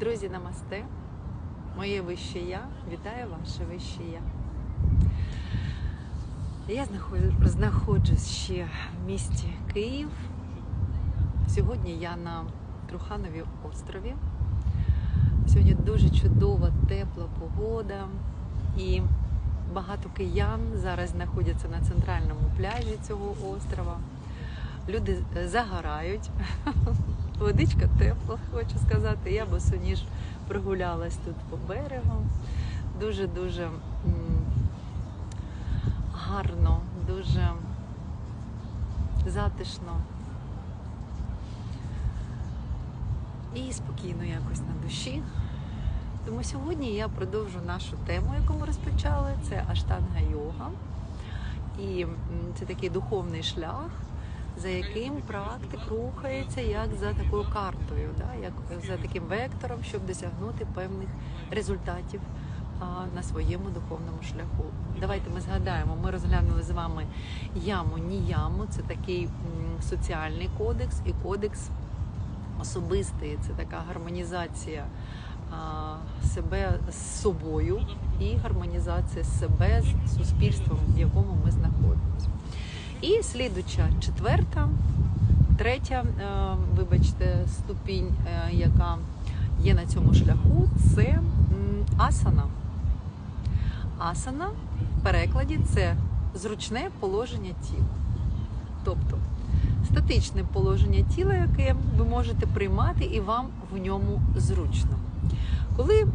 Друзі, намасте. Моє вище я. Вітаю ваше вище я. Я знаходжусь ще в місті Київ. Сьогодні я на Труханові острові. Сьогодні дуже чудова, тепла погода. І багато киян зараз знаходяться на центральному пляжі цього острова. Люди е, загорають. Водичка тепла, хочу сказати. Я босоніж прогулялась тут по берегу. Дуже-дуже гарно, дуже затишно. І спокійно якось на душі. Тому сьогодні я продовжу нашу тему, яку ми розпочали. Це аштанга йога. І це такий духовний шлях, за яким практик рухається як за такою картою, да? як за таким вектором, щоб досягнути певних результатів на своєму духовному шляху. Давайте ми згадаємо, ми розглянули з вами яму, ніяму. Це такий соціальний кодекс і кодекс особистий. Це така гармонізація себе з собою і гармонізація себе з суспільством, в якому ми знаходимося. І слідуча четверта, третя, е, вибачте, ступінь, е, яка є на цьому шляху, це асана. Асана в перекладі це зручне положення тіла. Тобто статичне положення тіла, яке ви можете приймати, і вам в ньому зручно. Коли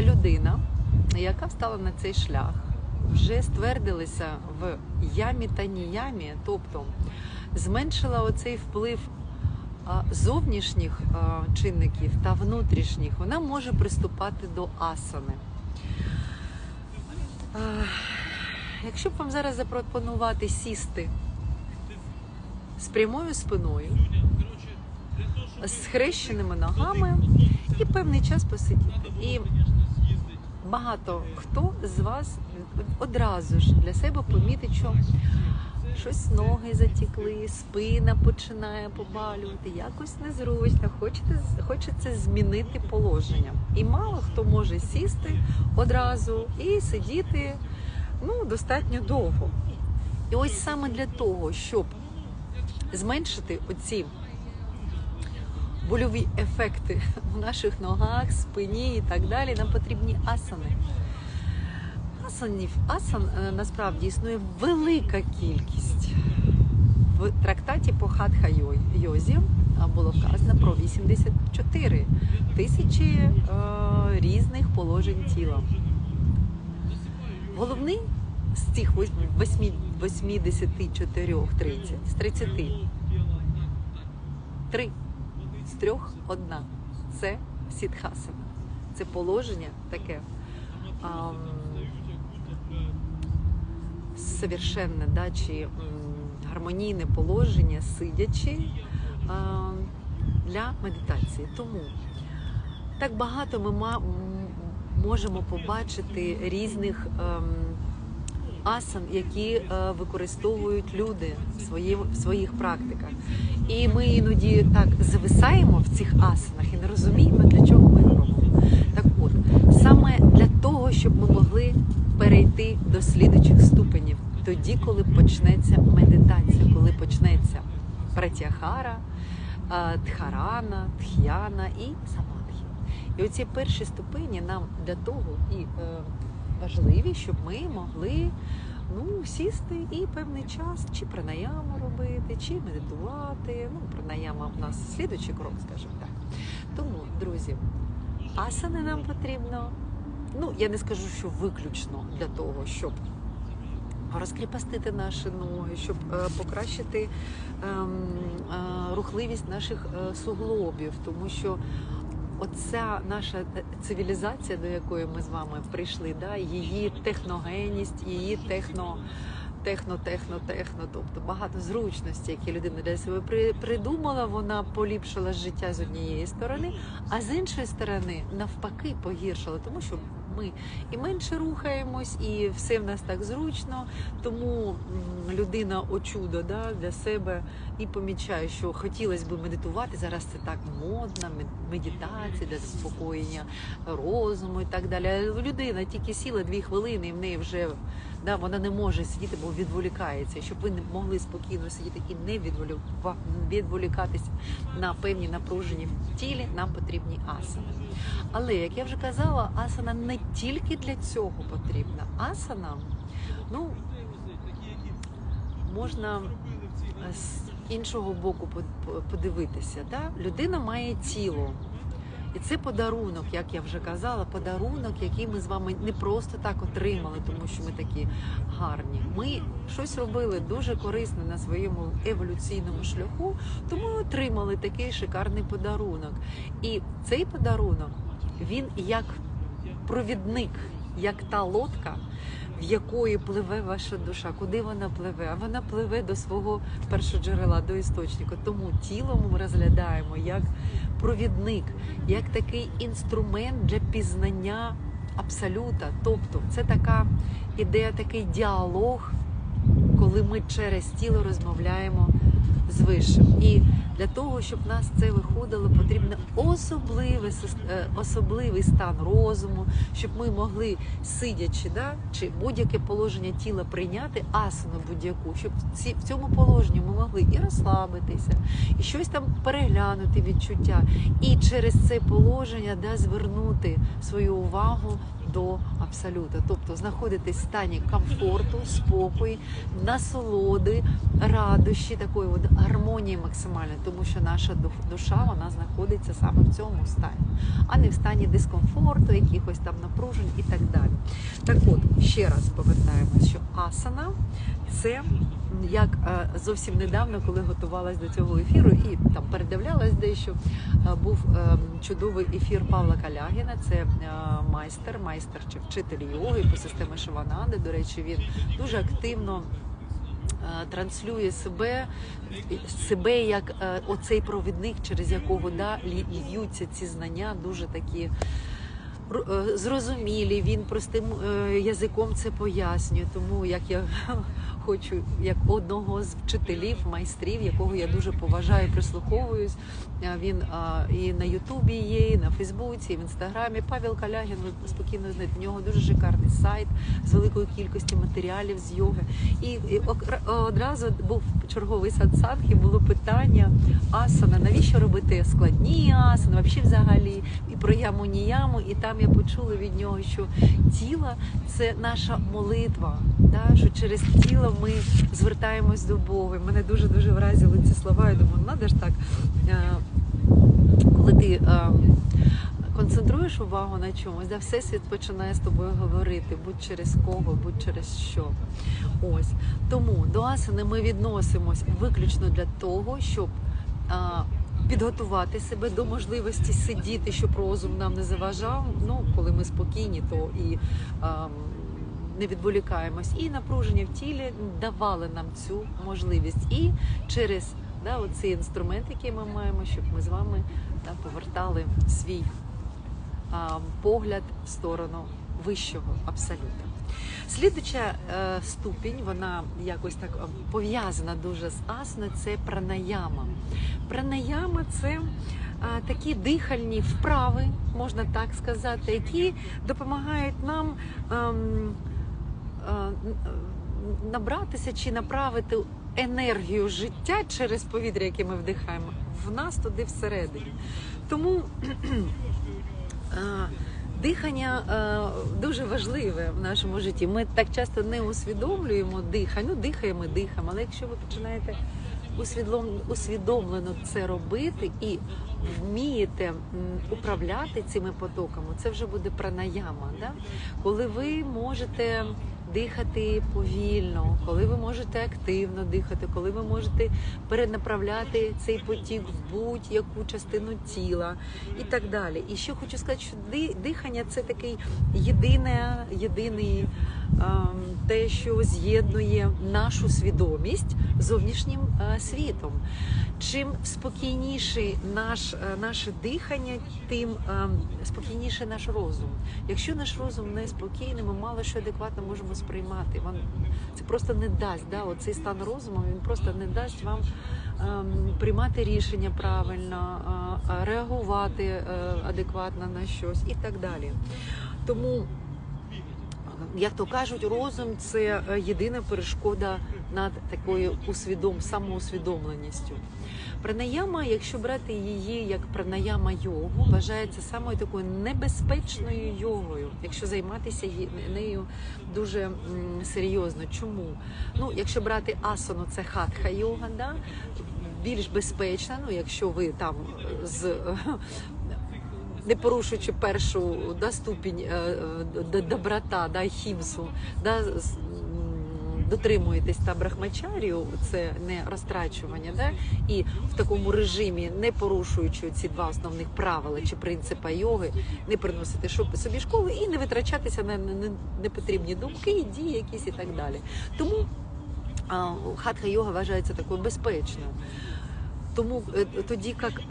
людина, яка встала на цей шлях, вже ствердилися в ямі та ніямі, тобто зменшила оцей вплив зовнішніх чинників та внутрішніх, вона може приступати до асани. Якщо б вам зараз запропонувати сісти з прямою спиною, з схрещеними ногами і певний час посидіти. Багато хто з вас одразу ж для себе помітить, що щось ноги затікли, спина починає побалювати, якось незручно, хочете, хочеться змінити положення. І мало хто може сісти одразу і сидіти ну, достатньо довго. І ось саме для того, щоб зменшити оці больові ефекти в наших ногах, спині і так далі, нам потрібні асани. Асанів, асан е, насправді існує велика кількість. В трактаті по хатха йозі було вказано про 84 тисячі е, різних положень тіла. Головний з цих вось- 84 30, з 30 три з трьох одна. Це сітхасана. Це положення таке ам, совершенне, да, чи гармонійне положення, сидячи ам, для медитації. Тому так багато ми можемо побачити різних. ем, асан, які е, використовують люди в, свої, в своїх практиках. І ми іноді так зависаємо в цих асанах і не розуміємо, для чого ми робимо. Так от, саме для того, щоб ми могли перейти до слідучих ступенів, тоді, коли почнеться медитація, коли почнеться пратяхара, е, тхарана, тх'яна і самадхі. І оці перші ступені нам для того і е, важливі, щоб ми могли ну, сісти і певний час чи пранаяму робити, чи медитувати. Ну, пранаяма в нас слідуючий крок, скажімо так. Тому, друзі, асани нам потрібно. Ну, я не скажу, що виключно для того, щоб розкріпостити наші ноги, щоб е, покращити ем, е, рухливість наших е, суглобів, тому що оця наша е, цивілізація, до якої ми з вами прийшли, да, її техногенність, її техно. Техно, техно, техно, тобто багато зручностей, які людина для себе при- придумала, вона поліпшила життя з однієї сторони, а з іншої сторони навпаки погіршила, тому що ми і менше рухаємось, і все в нас так зручно. Тому людина о да, для себе і помічає, що хотілося б медитувати. Зараз це так модно, мед- медитація для заспокоєння розуму і так далі. Людина тільки сіла дві хвилини, і в неї вже да, вона не може сидіти, бо відволікається. Щоб ви не могли спокійно сидіти і не відволіка- відволікатися на певні напружені в тілі, нам потрібні асани. Але як я вже казала, асана не тільки для цього потрібна. Асана, ну можна з іншого боку по- по- подивитися. Да? Людина має тіло. І це подарунок, як я вже казала, подарунок, який ми з вами не просто так отримали, тому що ми такі гарні. Ми щось робили дуже корисне на своєму еволюційному шляху, тому отримали такий шикарний подарунок. І цей подарунок він як провідник, як та лодка, в якої пливе ваша душа. Куди вона пливе? А вона пливе до свого першоджерела, до істочника. Тому тіло ми розглядаємо як провідник, як такий інструмент для пізнання абсолюта. Тобто, це така ідея, такий діалог, коли ми через тіло розмовляємо з вищим. І для того, щоб нас це виходило, потрібен особливий, е, особливий стан розуму, щоб ми могли, сидячи, да, чи будь-яке положення тіла прийняти, асану будь-яку, щоб в цьому положенні ми могли і розслабитися, і щось там переглянути відчуття, і через це положення да, звернути свою увагу до абсолюта, тобто знаходитись в стані комфорту, спокою, насолоди, радощі, такої от гармонії максимальної, тому що наша ду- душа вона знаходиться саме в цьому стані, а не в стані дискомфорту, якихось там напружень і так далі. Так от ще раз повертаємось, що асана це як е, зовсім недавно, коли готувалась до цього ефіру, і там передивлялась дещо. е, Був е, чудовий ефір Павла Калягіна. Це майстер, майстер чи вчитель йоги по системі Шивананди. До речі, він дуже активно. Е, Транслює себе, себе як е, оцей провідник, через якого да, льються ці знання, дуже такі е, зрозумілі. Він простим язиком це пояснює. Тому як я хочу, як одного з вчителів, майстрів, якого я дуже поважаю, прислуховуюсь. е, Він е, і на Ютубі є, і на Фейсбуці, і в інстаграмі. Павел Калягін, ви спокійно знаєте, в нього дуже шикарний сайт з великою кількістю матеріалів з йоги. І, і одразу був черговий сатсанг, і було питання асана, навіщо робити складні асани, взагалі і про яму ні яму. І там я почула від нього, що тіло це наша молитва, да? що через тіло ми звертаємось до Бога. Мене дуже дуже вразили ці слова. Я думаю, надо ж так, е, коли ти. е, Концентруєш увагу на чомусь, да, всесвіт починає з тобою говорити, будь через кого, будь через що. Ось тому до асани ми відносимось виключно для того, щоб а, підготувати себе до можливості сидіти, щоб розум нам не заважав. Ну, коли ми спокійні, то і а, не відволікаємось. І напруження в тілі давали нам цю можливість. І через да, оцей інструмент, який ми маємо, щоб ми з вами да, повертали свій а, погляд в сторону вищого абсолюта. Слідуча е, ступінь, вона якось так е, пов'язана дуже з асна, це пранаяма. Пранаяма це е, такі дихальні вправи, можна так сказати, які допомагають нам ем, набратися чи направити енергію життя через повітря, яке ми вдихаємо, в нас туди всередині. Тому е, Дихання е, дуже важливе в нашому житті. Ми так часто не усвідомлюємо дихання. Ну, дихаємо, дихаємо. Але якщо ви починаєте усвідом- усвідомлено це робити і вмієте управляти цими потоками, це вже буде пранаяма. Да? Коли ви можете дихати повільно, коли ви можете активно дихати, коли ви можете перенаправляти цей потік в будь-яку частину тіла і так далі. І ще хочу сказати, що ди- дихання це такий єдине, єдиний те, що з'єднує нашу свідомість з зовнішнім е, світом. Чим спокійніше наш, е, наше дихання, тим е, спокійніше наш розум. Якщо наш розум не спокійний, ми мало що адекватно можемо сприймати. Це просто не дасть. Да? Оцей стан розуму він просто не дасть вам ем, приймати рішення правильно, е, реагувати адекватно на щось і так далі. Тому як то кажуть, розум це е, єдина перешкода над такою усвідом, самоусвідомленістю. Пранаяма, якщо брати її як пранаяма йогу, вважається самою такою небезпечною йогою, якщо займатися нею дуже серйозно. Чому? Ну, якщо брати асану, це хатха йога, да? більш безпечна, ну якщо ви там з не порушуючи першу да, ступінь е, е, доброта, да, хімсу, да, дотримуєтесь та брахмачарію, це не розтрачування, да, і в такому режимі, не порушуючи ці два основних правила чи принципа йоги, не приносити собі школи і не витрачатися на непотрібні думки, дії якісь і так далі. Тому хатха йога вважається такою безпечною. Тому е, тоді як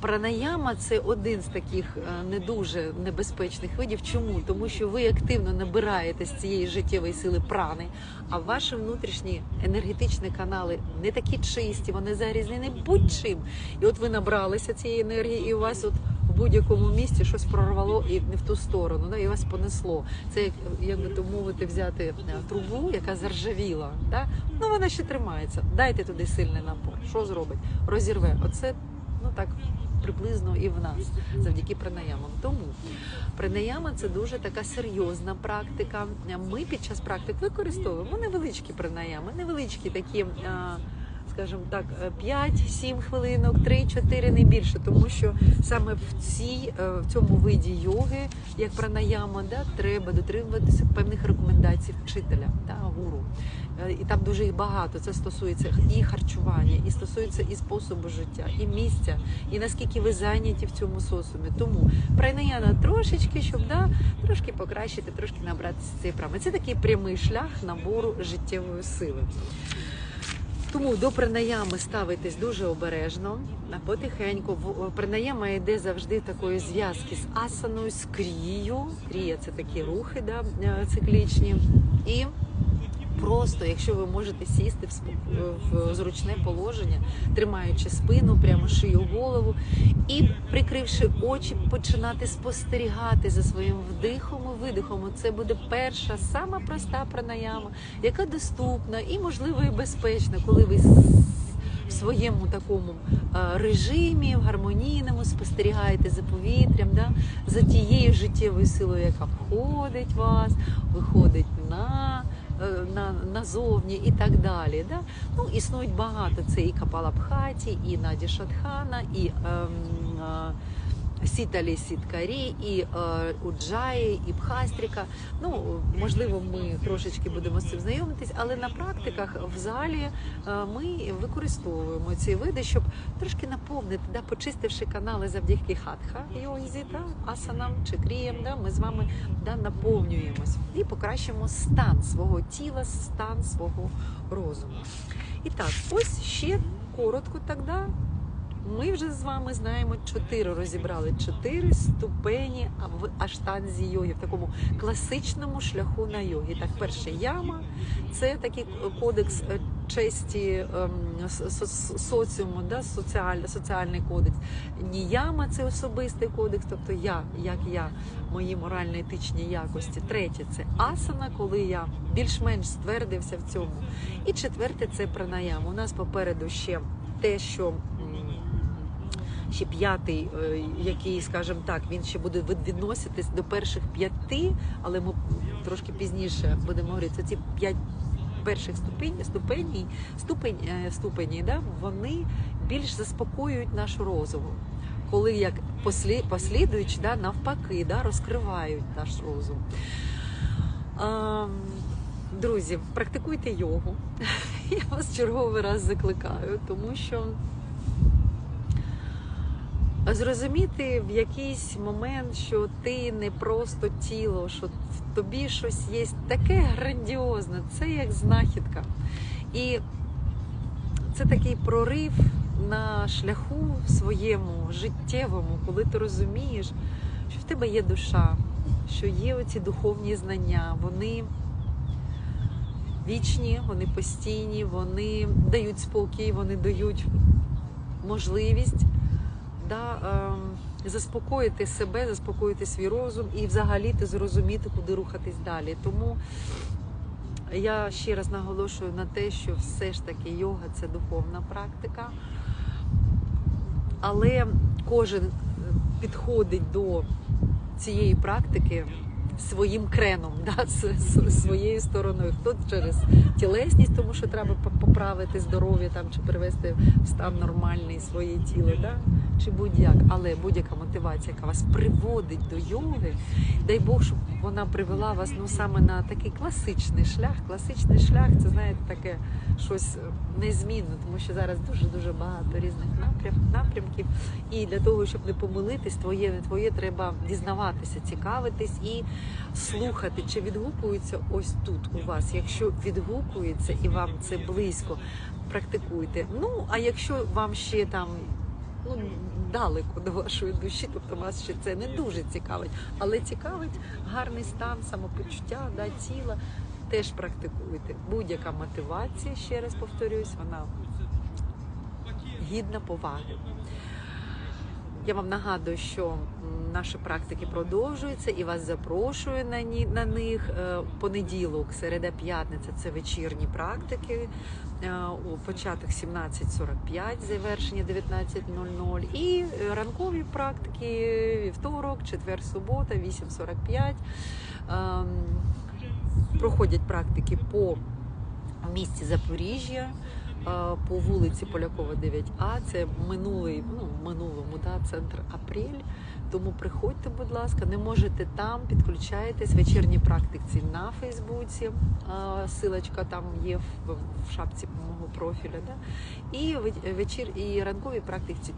пранаяма це один з таких е, не дуже небезпечних видів. Чому? Тому що ви активно набираєте з цієї життєвої сили прани, а ваші внутрішні енергетичні канали не такі чисті, вони загрізнені будь-чим. І от ви набралися цієї енергії, і у вас от в будь-якому місці щось прорвало і не в ту сторону, да, і вас понесло. Це як, як би то мовити, взяти е, трубу, яка заржавіла. Да? Ну вона ще тримається. Дайте туди сильний напор. Що зробить? Розірве. Оце ну так приблизно і в нас завдяки пранаямам. Тому пранаяма це дуже така серйозна практика. Ми під час практик використовуємо невеличкі пранаями, невеличкі такі. Скажімо так, 5-7 хвилинок, 3-4 не більше, тому що саме в цій е, в цьому виді йоги, як пранаяма, да, треба дотримуватися певних рекомендацій вчителя та гуру. Е, І там дуже їх багато. Це стосується і харчування, і стосується і способу життя, і місця, і наскільки ви зайняті в цьому соціумі. Тому пранаяна трошечки, щоб да, трошки покращити, трошки набратися цієї прами. Це такий прямий шлях набору життєвої сили. Тому до пранаями ставитись дуже обережно, потихеньку. Пранаяма йде завжди такої зв'язки з асаною, з крією. Крія це такі рухи да, е, циклічні. І просто, якщо ви можете сісти в, зручне положення, тримаючи спину, прямо шию голову, і прикривши очі, починати спостерігати за своїм вдихом і видихом. Це буде перша, сама проста пранаяма, яка доступна і можливо і безпечна, коли ви в своєму такому режимі, в гармонійному спостерігаєте за повітрям, да, за тією життєвою силою, яка входить в вас, виходить на. Е, На назовні і так далі. Да? Ну, існують багато. Це і Капалабхаті, і Наді Шатхана, і ем, Сіталі Сіткарі, і е, Уджаї, і Бхастріка. Ну, можливо, ми трошечки будемо з цим знайомитись, але на практиках в залі е, ми використовуємо ці види, щоб трошки наповнити, да, почистивши канали завдяки хатха йозі, да, асанам чи кріям, да, ми з вами да, наповнюємось і покращимо стан свого тіла, стан свого розуму. І так, ось ще коротко тоді. Ми вже з вами знаємо чотири розібрали чотири ступені в аштанзі йоги, в такому класичному шляху на йогі. Так, перше яма це такий кодекс е, честі ем, со- со- соціуму, да, соціальний, соціальний кодекс. Ніяма це особистий кодекс, тобто я, як я, мої морально-етичні якості. Третє це асана, коли я більш-менш ствердився в цьому. І четверте це пранаяма. У нас попереду ще те, що. Ще п'ятий, е, який, скажімо так, він ще буде відноситись до перших п'яти, але ми трошки пізніше будемо говорити. Це ці п'ять перших ступень, ступені, ступень, е, ступені, да, вони більш заспокоюють наш розум. Коли як послі, послідуючи, да, навпаки, да, розкривають наш розум. А, друзі, практикуйте йогу. Я вас черговий раз закликаю, тому що зрозуміти в якийсь момент, що ти не просто тіло, що в тобі щось є таке грандіозне, це як знахідка. І це такий прорив на шляху своєму життєвому, коли ти розумієш, що в тебе є душа, що є оці духовні знання, вони вічні, вони постійні, вони дають спокій, вони дають можливість да, ем, заспокоїти себе, заспокоїти свій розум і взагалі ти зрозуміти, куди рухатись далі. Тому я ще раз наголошую на те, що все ж таки йога це духовна практика, але кожен е, підходить до цієї практики своїм креном, да, своєю стороною. Хто через тілесність, тому що треба по- поправити здоров'я там чи привести в стан нормальний своє тіло, да? чи будь-як. Але будь-яка мотивація, яка вас приводить до йоги, дай Бог, щоб вона привела вас ну саме на такий класичний шлях. Класичний шлях це знаєте таке щось незмінне, тому що зараз дуже дуже багато різних напрям, напрямків. І для того, щоб не помилитись, твоє не твоє, треба дізнаватися, цікавитись і слухати, чи відгукується ось тут у вас. Якщо відгукується і вам це близько, практикуйте. Ну а якщо вам ще там. Ну, далеко до вашої душі, тобто вас ще це не дуже цікавить, але цікавить гарний стан, самопочуття, да, тіла, теж практикуйте. Будь-яка мотивація, ще раз повторюсь, вона гідна поваги. Я вам нагадую, що наші практики продовжуються і вас запрошую на, ні, на них. Е, Понеділок, середа, п'ятниця це вечірні практики. Е, У початок 17.45, завершення 19.00. І ранкові практики вівторок, четвер, субота, 8.45. Ем, Проходять практики по місті Запоріжжя по вулиці Полякова 9А. Це минулий, ну минулому да, центр Апрель. Тому приходьте, будь ласка, не можете там, підключайтесь вечірні практиці на Фейсбуці. Силочка там є в, шапці мого профіля. Да? І вечір і ранкові практиці,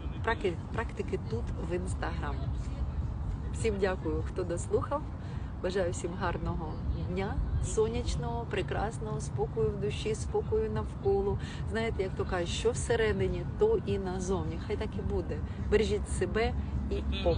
практики тут в інстаграм. Всім дякую, хто дослухав. Бажаю всім гарного дня, сонячного, прекрасного, спокою в душі, спокою навколо. Знаєте, як то кажуть, що всередині, то і назовні. Хай так і буде. Бережіть себе і ом.